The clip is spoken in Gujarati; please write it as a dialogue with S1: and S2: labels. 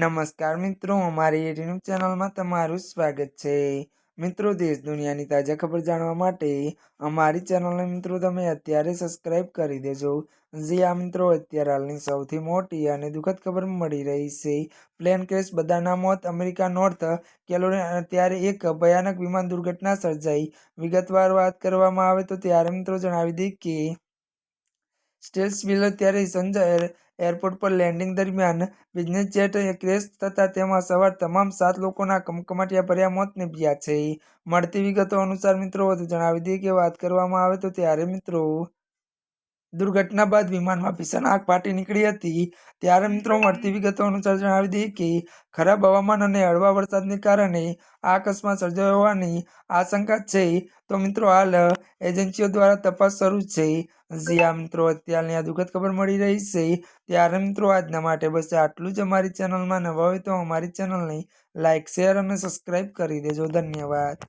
S1: નમસ્કાર મિત્રો અમારી યુટ્યુબ ચેનલમાં તમારું સ્વાગત છે. મિત્રો, દેશ દુનિયાની તાજા ખબર જાણવા માટે અમારી ચેનલને મિત્રો, તમે અત્યારે સબસ્ક્રાઇબ કરી દેજો. જે આ મિત્રો, અત્યારે હાલની સૌથી મોટી અને દુઃખદ ખબર મળી રહી છે. પ્લેન ક્રેશ બધાના મોત, અમેરિકા નોર્થ કેરોલિના ત્યારે એક ભયાનક વિમાન દુર્ઘટના સર્જાઈ. વિગતવાર વાત કરવામાં આવે તો ત્યારે મિત્રો જણાવી દઈએ કે સ્ટેલ્સવિલ ત્યારે સંજય એરપોર્ટ પર લેન્ડિંગ દરમિયાન બિઝનેસ જેટ ક્રેશ થતાં તેમાં સવાર તમામ સાત લોકોના કમકમાટિયા ભર્યા મોત નીપજ્યા છે. મળતી વિગતો અનુસાર મિત્રો, વધુ જણાવી દઈએ કે વાત કરવામાં આવે તો ત્યારે મિત્રો દુર્ઘટના બાદ વિમાનમાં ભીષણ આગ ફાટી નીકળી હતી. ત્યારે મિત્રો મળતી વિગતો અનુસાર જણાવી દઈએ કે, ખરાબ હવામાન અને હળવા વરસાદને કારણે આ અકસ્માત સર્જાયો હોવાની આશંકા છે. તો મિત્રો, હાલ એજન્સીઓ દ્વારા તપાસ શરૂ છે. જ્યાં મિત્રો, અત્યારની આ દુઃખદ ખબર મળી રહી છે. ત્યારે મિત્રો, આજના માટે બસ આટલું જ અમારી ચેનલમાં નવા હોય તો અમારી ચેનલને લાઇક શેર અને સબસ્ક્રાઇબ કરી દેજો. ધન્યવાદ.